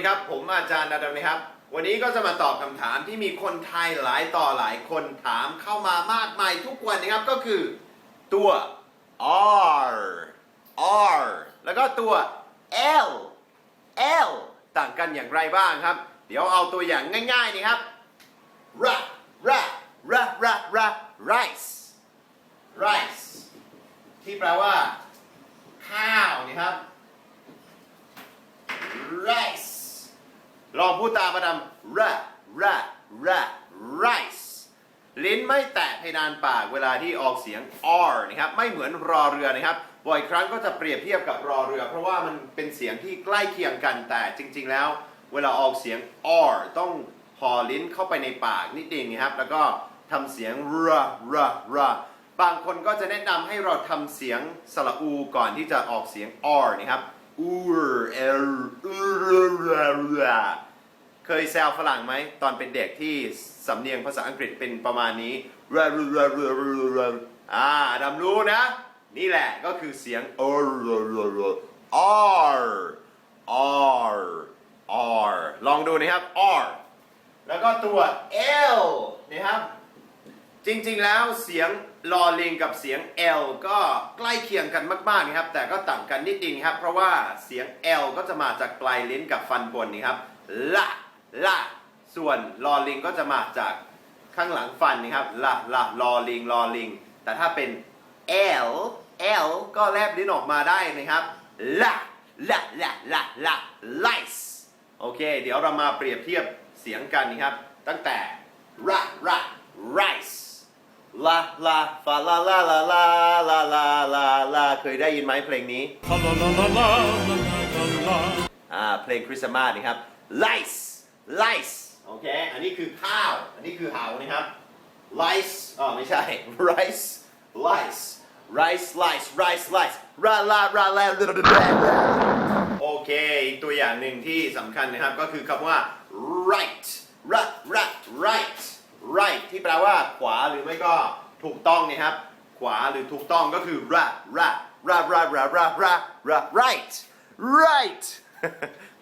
ดีครับ ผมอาจารย์นาดำนะครับ วันนี้ก็จะมาตอบคำถามที่มีคนไทยหลายต่อหลายคนถามเข้ามามากมายทุกวันนะครับก็คือตัว R R แล้วก็ตัว L L ต่างกันอย่างไรบ้างครับ เดี๋ยวเอาตัวอย่างง่ายๆนี่ครับ ra ra ra ra ra rice rice ที่แปลว่า ข้าวนี่ครับ rice ลองพูดตามมาดำ ra ra ra rice ลิ้นไม่แตะเพดานปากเวลาที่ออกเสียง r นะครับไม่เหมือนรอเรือนะครับบ่อยครั้งก็จะเปรียบเทียบกับรอเรือ เพราะว่ามันเป็นเสียงที่ใกล้เคียงกันแต่จริง ๆ แล้ว เวลาออกเสียง r ต้องห่อลิ้นเข้าไปในปากนิดนึงนะครับ แล้วก็ทำเสียง r r r บางคนก็จะแนะนำให้เราทำเสียงสระอูก่อนที่จะออกเสียง r นะครับ u r r เคยแซวฝรั่งไหมตอนเป็นเด็กที่สำเนียงภาษาอังกฤษเป็นประมาณนี้รัรรรรอ่าดำรู้นะ นี่แหละก็คือเสียง r r r r ลองดูนะครับ r แล้วก็ตัว l นะครับ จริงๆแล้วเสียงลอลิงกับเสียง L ก็ใกล้เคียงกันมากๆนะครับ แต่ก็ต่างกันนิดนึงครับ เพราะว่าเสียง L ก็จะมาจากปลายลิ้นกับฟันบนนี่ครับละ ละส่วนลอลิงก็จะมาจากข้างหลังฟันนี่ครับละละลอลิงลอลิง แต่ถ้าเป็น L L ก็แลบลิ้นออกมาได้นะครับละละละละละ lice โอเค เดี๋ยวเรามาเปรียบเทียบเสียงกันนะครับ ตั้งแต่ ra ra rice ลาลาฟาลาลาลาลาลาลาลาลาเคยได้ยินไหมเพลงนี้ La la la la la la la la. อ่าเพลงคริสต์มาสนะครับ lice lice โอเค อันนี้คือข้าว อันนี้คือเหานะครับ lice อ๋อไม่ใช่ rice lice rice lice rice lice ราลาราลาโอเคอีกตัวอย่างหนึ่งที่สำคัญนะครับก็คือคำว่า right ra ra right right ที่แปลว่าขวาหรือไม่ก็ถูกต้องนะครับ ขวาหรือถูกต้องก็คือ ra ra ra ra ra ra ra ra right right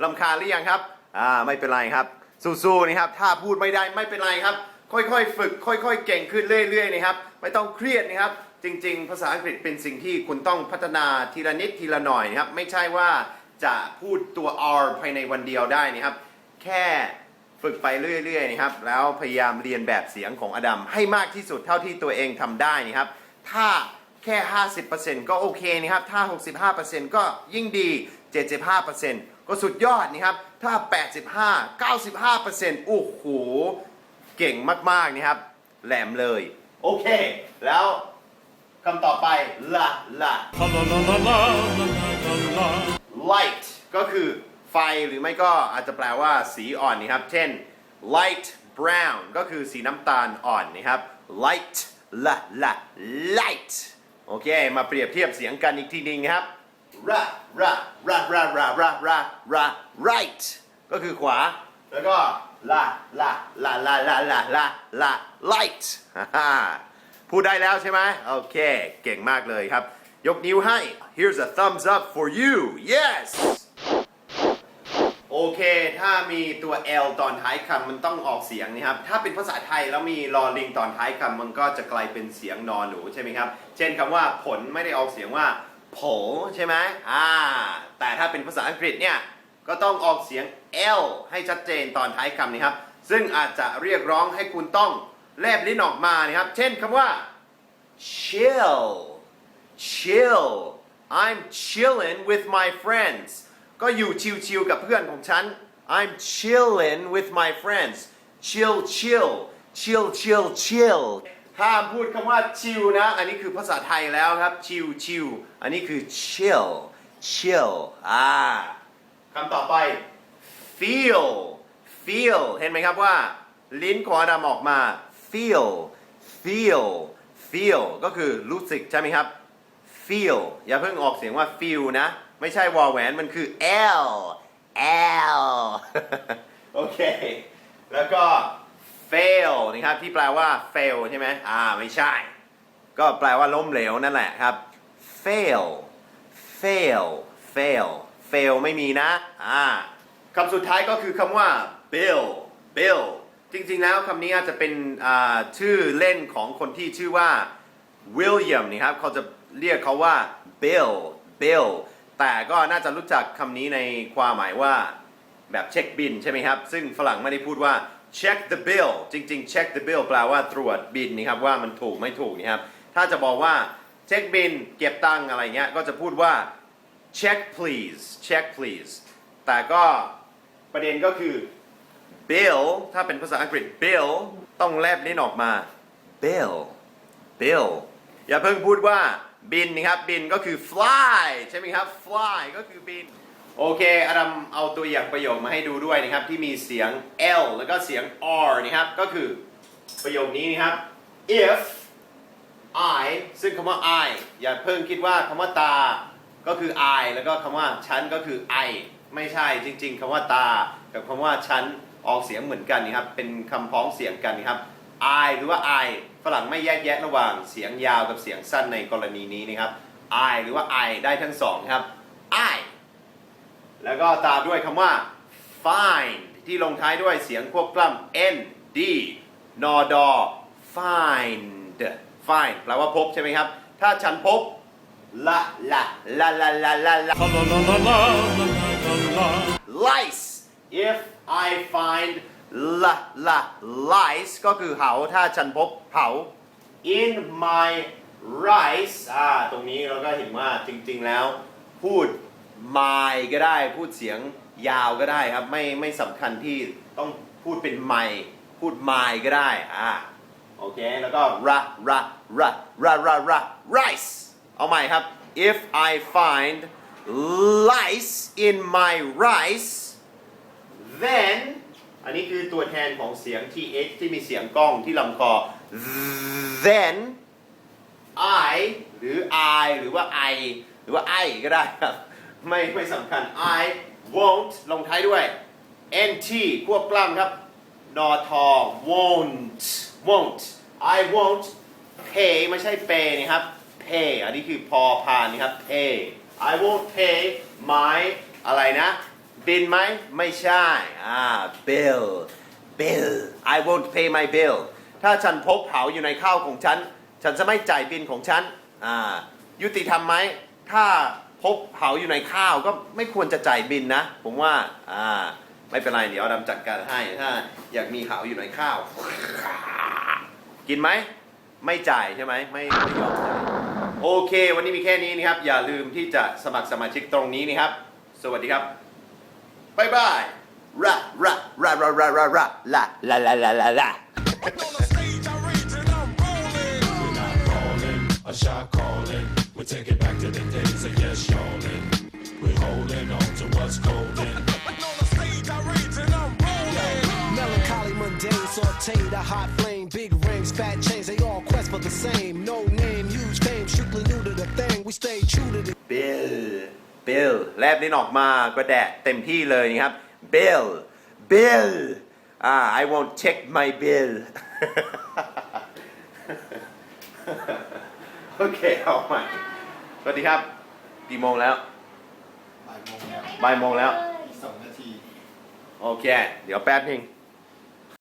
ลำคาหรือยังครับ อ่า ไม่เป็นไรครับ สู้ๆนะครับถ้าพูดไม่ได้ไม่เป็นไรครับ ค่อยๆ ฝึก ค่อย ๆ เก่งขึ้นเรื่อยๆนะครับไม่ต้องเครียดนะครับ จริง ๆ ภาษาอังกฤษเป็นสิ่งที่คุณต้องพัฒนาทีละนิดทีละหน่อยนะครับไม่ใช่ว่าจะพูดตัว R ภายในวันเดียวได้นะครับ แค่ฝึกไปเรื่อยๆนะครับ แล้วพยายามเรียนแบบเสียงของอดัมให้มากที่สุดเท่าที่ตัวเองทำได้นะครับ ถ้า ค่ 50%ก็โอเคนะครับ ถ้า 65%ก็ยิ่งดี 75%ก็สุดยอดนะครับ ถ้า 85 95%โอ้โห เก่งมาก ๆ นะครับ แหลมเลย โอเค แล้วคำต่อไปละละ Light ก็คือไฟหรือไม่ก็อาจจะแปลว่าสีอ่อนนะครับ เช่น light brown ก็คือสีน้ำตาลอ่อนนะครับ light ละละ light โอเค มาเปรียบเทียบเสียงกันอีกทีหนึงนะครับ ra ra ra ra ra ra ra ra right ก็คือขวา แล้วก็ la la la la la la la la light ฮ่าฮ่าพูดได้แล้วใช่ไหมโอเค เก่งมากเลยครับ ยกนิ้วให้ here's a thumbs up for you yes โอเค ถ้ามีตัว L ตอนท้ายคำมันต้องออกเสียงนะครับ ถ้าเป็นภาษาไทยแล้วมีลอลิงตอนท้ายคำมันก็จะกลายเป็นเสียงนอนหนูใช่ไหมครับ เช่นคำว่าผลไม่ได้ออกเสียงว่าผลใช่ไหมอ่า แต่ถ้าเป็นภาษาอังกฤษเนี่ย ก็ต้องออกเสียง L ให้ชัดเจนตอนท้ายคำนะครับ ซึ่งอาจจะเรียกร้องให้คุณต้องแลบลิ้นออกมานะครับ เช่นคำว่า chill chill I'm chilling with my friends ก็อยู่ชิลๆกับเพื่อนของฉัน I'm chilling with my friends chill chill chill chill chill ห้ามพูดคำว่า chill นะ อันนี้คือภาษาไทยแล้วครับ chill chill อันนี้คือ chill chill อ่าคำต่อไป feel feel เห็นไหมครับว่า ลิ้นของอดัมออกมา feel feel feel ก็คือรู้สึกใช่ไหมครับ feel อย่าเพิ่งออกเสียงว่า feel นะ ไม่ใช่วอแหวนมันคือ l l โอเค แล้วก็ fail นะครับที่แปลว่า fail ใช่ไหมอ่าไม่ใช่ ก็แปลว่าล้มเหลวนั่นแหละครับ fail fail fail fail ไม่มีนะอ่าคำสุดท้ายก็คือคำว่า bill bill จริงๆแล้วคำนี้อาจจะเป็นชื่อเล่นของคนที่ชื่อว่าวิลเลียมนี่ครับเขาจะเรียกเขาว่า bill bill แต่ก็น่าจะรู้จักคำนี้ในความหมายว่าแบบเช็คบินใช่ไหมครับ ซึ่งฝรั่งไม่ได้พูดว่า check the bill จริงๆ check the bill แปลว่าตรวจบินนี่ครับว่ามันถูกไม่ถูกนี่ครับ ถ้าจะบอกว่าเช็คบินเก็บตังค์อะไรเงี้ยก็จะพูดว่า check please check please แต่ก็ประเด็นก็คือ bill ถ้าเป็นภาษาอังกฤษ bill ต้องแลบลิ้นออกมา bill bill อย่าเพิ่งพูดว่า บินนะครับบินก็คือ fly ใช่ไหมครับ fly ก็คือบิน โอเคอดัมเอาตัวอย่างประโยคมาให้ดูด้วยนะครับ ที่มีเสียง L แล้วก็เสียง R นะครับ ก็คือประโยคนี้นะครับ if I ซึ่งคำว่า I อย่าเพิ่งคิดว่าคำว่าตา ก็คือ I แล้วก็คำว่าฉันก็คือ I ไม่ใช่จริง ๆคำว่าตา กับคำว่าฉันออกเสียงเหมือนกันนะครับ เป็นคำพ้องเสียงกันนะครับ I หรือว่า I รั่งไม่แยกแยะระหว่างเสียงยาวกับเสียงสั้นในกรณีนี้นะครับ I หรือว่า I ได้ทั้งสองครับ I แล้วก็ตามด้วยคำว่า find ที่ลงท้ายด้วยเสียงควบกล้ำ n d นอดอ find find แปลว่าพบใช่ไหมครับ ถ้าฉันพบละละละละละละละ La la la la la la la la. lice if I find ละละ lice ก็คือเหาถ้าฉันพบเหา in my rice อ่าตรงนี้เราก็เห็นว่าจริงๆแล้ว พูด my ก็ได้พูดเสียงยาวก็ได้ครับ ไม่ไม่สำคัญที่ต้องพูดเป็น my พูด my ก็ได้อ่าโอเค แล้วก็ ra ra ra ra ra ra rice เอาใหม่ครับ if I find lice in my rice then อันนี้คือตัวแทนของเสียง th ที่มีเสียงกล้องที่ลำคอ then I หรือ I หรือว่า I หรือว่า I ก็ได้ครับ ไม่ไม่สำคัญ I won't ลงท้ายด้วย nt ควบกล้ำครับนอทอ won't won't I won't pay ไม่ใช่ pay นะครับ pay อันนี้คือพอพานนะครับ pay I won't pay my อะไรนะ บินไหมไม่ใช่อ่า bill bill I won't pay my bill ถ้าฉันพบเผาอยู่ในข้าวของฉัน ฉันจะไม่จ่ายบินของฉันอ่ายุติธรรมไหมถ้าพบเผาอยู่ในข้าวก็ไม่ควรจะจ่ายบินนะ ผมว่าอ่าไม่เป็นไรเดี๋ยวดำจัดการให้ถ้าอยากมีเหาอยู่ในข้าว กินไหมไม่จ่ายใช่ไหมไม่ไม่ยอมจ่ายโอเค วันนี้มีแค่นี้นะครับ อย่าลืมที่จะสมัครสมาชิกตรงนี้นะครับ สวัสดีครับ บายบายระระระระระระระละละละละละละ On the stage, I rage and I'm rolling. We're not calling, a shot calling. We take it back to the days of yes, yawning. We're holding on to what's golden. On the stage, I rage and I'm rolling. Melancholy, mundane, saute the hot flame. Big rings, fat chains, they all quest for the same. No name, huge fame, strictly new to the thing. We stay true to the bill bill แลบลิ้นออกมาก็แดะเต็มที่เลยนะครับ bill bill อ่า I won't check my bill โอเค เอาใหม่ สวัสดีครับ กี่โมงแล้ว บ่ายโมงแล้วบ่ายโมงแล้วอีกสองนาที โอเค เดี๋ยวแป๊บนึง